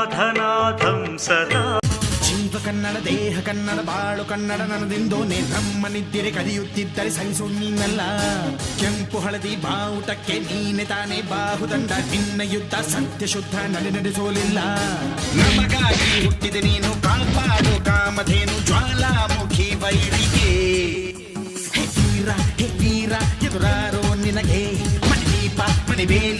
ನಾಥನಾಥಂ ಸದಾ. ಜೀವ ಕನ್ನಡ, ದೇಹ ಕನ್ನಡ, ಬಾಳು ಕನ್ನಡ ನನದಿಂದು ನಮ್ಮ ನಿದ್ದಿರೆ ಕಲಿಯುತ್ತಿದ್ದರೆ ಸಹಿಸು ನೀನಲ್ಲ. ಕೆಂಪು ಹಳದಿ ಬಾವುಟಕ್ಕೆ ನೀನೆ ತಾನೇ ಬಾಹುದಂಡ. ನಿನ್ನ ಯುದ್ಧ ಸತ್ಯ ಶುದ್ಧ ನಡೆ ನಡೆಸೋಲಿಲ್ಲ. ನಮಗಾಗಿ ಹುಟ್ಟಿದೆ ನೀನು ಕಾಪಾಡು ಕಾಮಧೇನು ಜ್ವಾಲಾಮುಖಿ ವೈರಿಗೆ ಹೇ ವೀರ ಹೇ ವೀರ, ಎದುರಾರೋ ನಿನಗೆ ಮಣಿದೀಪ ಮಣಿಬೇಲಿ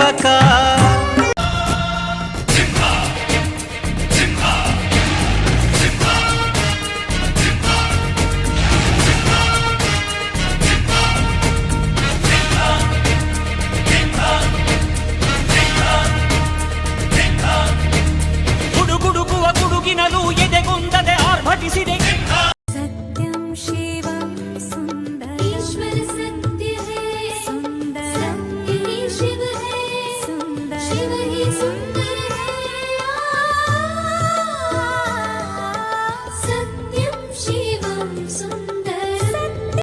का